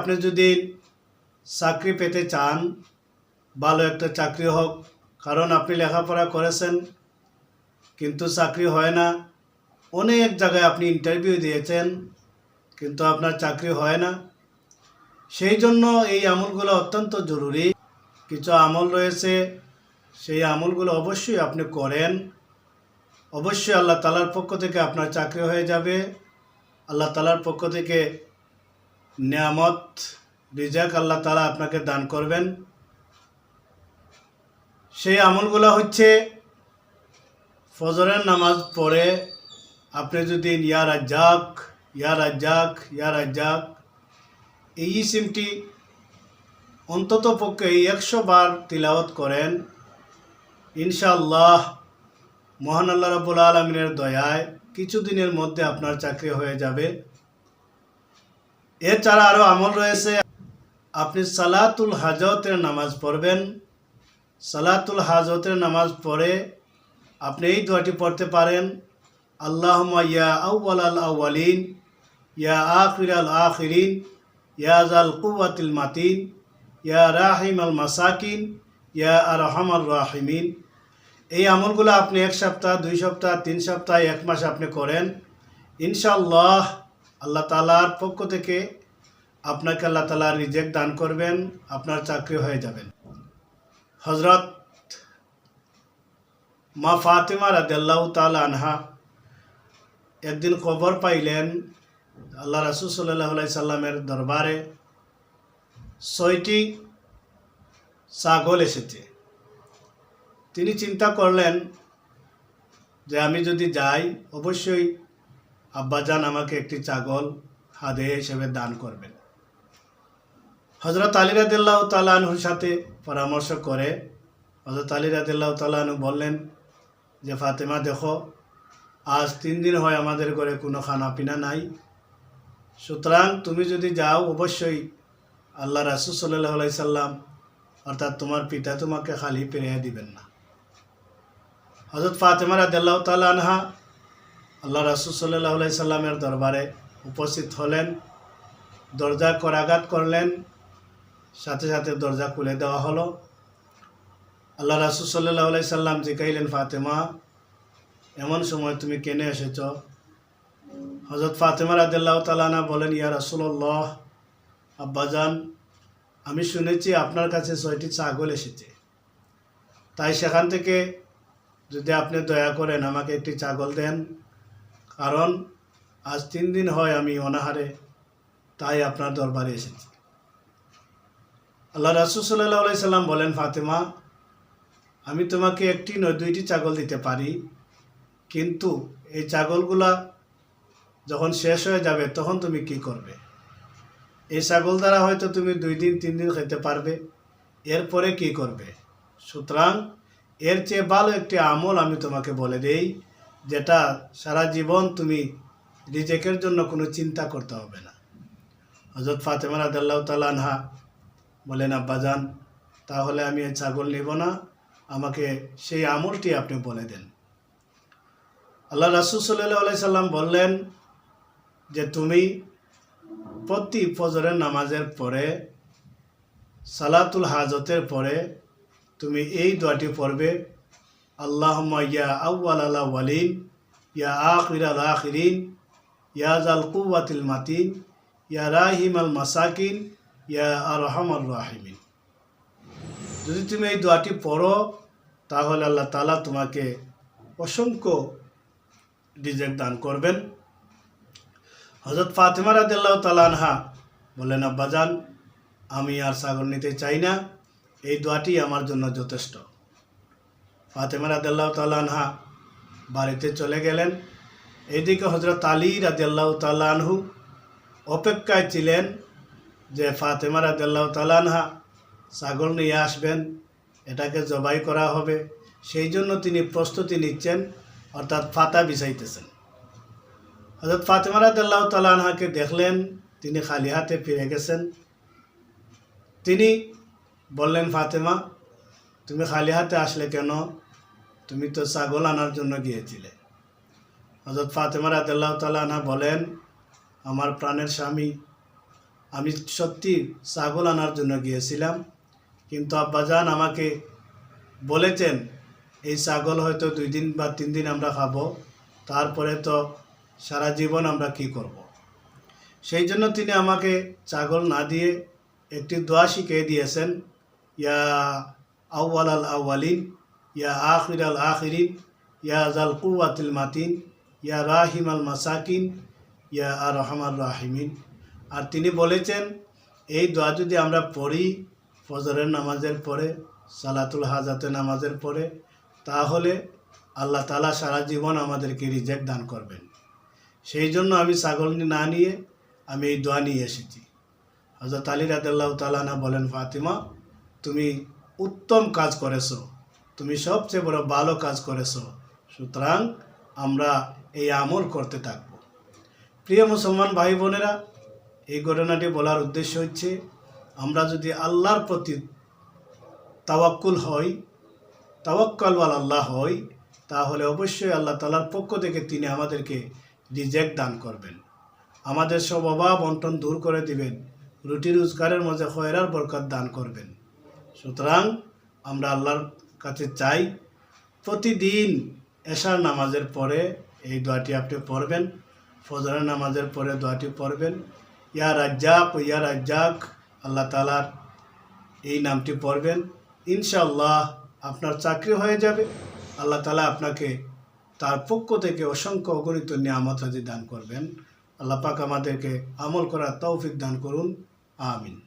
আপনি যদি চাকরি পেতে চান, ভালো একটা চাকরি হোক, কারণ আপনি লেখাপড়া করেছেন, কিন্তু চাকরি হয় না। অনেক জায়গায় আপনি ইন্টারভিউ দিয়েছেন, কিন্তু আপনার চাকরি হয় না। সেই জন্য এই আমলগুলো অত্যন্ত জরুরি। কিছু আমল রয়েছে, সেই আমলগুলো অবশ্যই আপনি করেন। অবশ্যই আল্লাহ তালার পক্ষ থেকে আপনার চাকরি হয়ে যাবে। আল্লাহ তালার পক্ষ থেকে নিয়ামত, রিজাক আল্লাহ তালা আপনাকে দান করবেন। সেই আমলগুলো হচ্ছে ফজরের নামাজ পড়ে আপনি যদি ইয়া রাজ্জাক ইয়া রাজ্জাক ইয়া রাজ্জাক, এই সিমটি অন্তত পক্ষে একশো বার তিলাওয়াত করেন, ইনশাআল্লাহ মহান আল্লাহ রাবুল আলমিনের দয়ায় কিছুদিনের মধ্যে আপনার চাকরি হয়ে যাবে। এছাড়া আরও আমল রয়েছে। আপনি সালাতুল হাজতের নামাজ পড়বেন। সালাতুল হাজতের নামাজ পড়ে আপনি এই দোয়াটি পড়তে পারেন। আল্লাহ ইয়া আউ্বাল আল আউ্বালিন ইয়া আখির আল আখিরিন, ইয়া জাল কুয়াতিল মাতিন, ইয়া রাহিম আল মাসাকিন, ইয়া আর রহমাল রাহিমিন। এই আমলগুলো আপনি এক সপ্তাহ, দুই সপ্তাহ, তিন সপ্তাহ, এক মাস আপনি করেন। ইনশাল্লাহ আল্লাহ তালার পক্ষ থেকে আপনাকে আল্লাহ তালা রিজেক্ট দান করবেন, আপনার চাকরি হয়ে যাবেন। হজরত মা ফাতেমা রাদেল্লাহ তাল আনহা একদিন খবর পাইলেন আল্লাহ রাসুল সাল্লাহ সাল্লামের দরবারে। ছয়টি ছাগল এসেছে। তিনি চিন্তা করলেন যে আমি যদি যাই, অবশ্যই আব্বাজান আমাকে একটি ছাগল হাদে হিসেবে দান করবেন। হজরত আলী রাদিল্লাহ তালাহুর সাথে পরামর্শ করে হজরত আলী রাদিল্লাহ তালাহু বললেন যে, ফাতেমা, দেখো, আজ তিন দিন হয় আমাদের ঘরে কোনো খানা পিনা নাই। সুতরাং তুমি যদি যাও, অবশ্যই আল্লাহ রাসুল সাল্লাহ আলাই সাল্লাম, অর্থাৎ তোমার পিতা তোমাকে খালি পেরিয়ে দিবেন না। হজরত ফাতেমা রাদিল্লাহ তালা আনহা আল্লাহ রাসুল সাল্লাহ সাল্লামের দরবারে উপস্থিত হলেন, দরজা করাঘাত করলেন, সাথে সাথে দরজা খুলে দেওয়া হলো। আল্লাহ রাসুল সাল্লাহ সাল্লাম জিকাইলেন ফাতেমা, এমন সময় তুমি কেনে এসেছ? হজরত ফাতেমা রাদিল্লাহ তালানা বলেন, ইয়া রাসুল্লাহ আব্বাজান আমি শুনেছি আপনার কাছে ছয়টি ছাগল এসেছে। তাই সেখান থেকে যদি আপনি দয়া করেন আমাকে একটি ছাগল দেন কারণ আজ তিন দিন হয় আমি অনাহারে, তাই আপনার দরবারে এসেছি। আল্লাহ রাসুল সাল্লাহ সাল্লাম বলেন, ফাতেমা, আমি তোমাকে একটি নয়, দুইটি ছাগল দিতে পারি, কিন্তু এই ছাগলগুলা যখন শেষ হয়ে যাবে, তখন তুমি কি করবে? এই ছাগল দ্বারা হয়তো তুমি দুই দিন, তিন দিন খেতে পারবে, এরপরে কি করবে? সুতরাং এর চেয়ে ভালো একটি আমল আমি তোমাকে বলে দেই যেটা সারা জীবন তুমি রিজেকের জন্য কোনো চিন্তা করতে হবে না। হজরত ফাতেমা রাদাল্লাহ তালানহা বলেন আব্বাজান তাহলে আমি ছাগল নেব না। আমাকে সেই আমলটি আপনি বলে দেন। আল্লাহ রাসুল সাল্লাহ সাল্লাম বললেন যে, তুমি প্রতি ফজরের নামাজের পরে, সালাতুল হাজতের পরে তুমি এই দোয়াটি পড়বে ওয়ালিন ইয়া আখির আল আখিরিন, ইয়া জাল কুয়াতিল মাতিন, ইয়া রাহিম আল মাসাকিন, ইয়া আর রহমান। রাহিমিন যদি তুমি এই দোয়াটি পড়ো, তাহলে আল্লাহ তালা তোমাকে অসংখ্য রিজেক্ট দান করবেন। হজরত ফাতেমা রাদিল্লাহ তালানহা বললেন, আব্বাজান, আমি আর সাগর নিতে চাই না। এই দোয়াটি আমার জন্য যথেষ্ট। ফাতেমা রাদিল্লাহ তালানহা বাড়িতে চলে গেলেন। এইদিকে হজরত আলী রাদিল্লাহ তালানহু অপেক্ষায় ছিলেন যে ফাতেমা রাদিল্লাহ তালানহা ছাগল নিয়ে আসবেন, এটাকে জবাই করা হবে। সেই জন্য তিনি প্রস্তুতি নিচ্ছেন, অর্থাৎ ফাতা বিছাইতেছেন। হজরত ফাতেমা রাদিল্লাহ তালানহাকে দেখলেন, তিনি খালি হাতে ফিরে গেছেন। তিনি বললেন, ফাতেমা তুমি খালি হাতে আসলে কেন তুমি তো ছাগল আনার জন্য গিয়েছিলে হজরত ফাতেমা রাদিল্লাহ তালানহা বলেন, আমার প্রাণের স্বামী, আমি সত্যি ছাগল আনার জন্য গিয়েছিলাম, কিন্তু আব্বাজান আমাকে বলেছেন, এই ছাগল হয়তো দুই দিন বা তিন দিন আমরা খাব, তারপরে তো সারা জীবন আমরা কি করব। সেই জন্য তিনি আমাকে ছাগল না দিয়ে একটি দোয়া শিখিয়ে দিয়েছেন, ইয়া আউ্বাল আল আউ্বালিন ইয়া আখির আল আখিরিন, ইয়া জাল কুয়াতিল মাতিন, ইয়া রাহিম আল মাসাকিন, ইয়া আর রহমান। রাহিমিন আর তিনি বলেছেন, এই দোয়া যদি আমরা পড়ি ফজরের নামাজের পরে, সালাতুল হাজাতে নামাজের পরে, তাহলে আল্লাহ তালা সারা জীবন আমাদেরকে রিজেক্ট দান করবেন। সেই জন্য আমি ছাগল না নিয়ে আমি এই দোয়া নিয়ে এসেছি। হজরত আলী রাদাল্লাহ তালানা বলেন, ফাতিমা, তুমি উত্তম কাজ করেছ। তুমি সবচেয়ে বড় ভালো কাজ করেছ। সুতরাং আমরা এই আমল করতে থাকব। প্রিয় মুসলমান ভাই বোনেরা এই ঘটনাটি বলার উদ্দেশ্য হচ্ছে, আমরা যদি আল্লাহর প্রতি তাওয়াক্কুল হই তাওয়াক্কাল আল্লাহ হই, তাহলে অবশ্যই আল্লাহ তালার পক্ষ থেকে তিনি আমাদেরকে রিজেক্ট দান করবেন। আমাদের সব অভাব অন্টন দূর করে দিবেন। রুটি রোজগারের মধ্যে খয়রার বরকত দান করবেন। সুতরাং আমরা আল্লাহর কাছে চাই প্রতিদিন এশার নামাজের পরে এই দোয়াটি আপনি পড়বেন, ফজরের নামাজের পরে দোয়াটি পড়বেন। ইয়া রাজ্জাক ইয়া রাজ্জাক, আল্লাহ তালার এই নামটি পড়বেন। ইনশাআল্লাহ আপনার চাকরি হয়ে যাবে। আল্লাহ তালা আপনাকে তার পক্ষ থেকে অসংখ্য অগণিত নিয়ামত হাজি দান করবেন। আল্লাহ পাক আমাদেরকে আমল করার তৌফিক দান করুন। আমিন।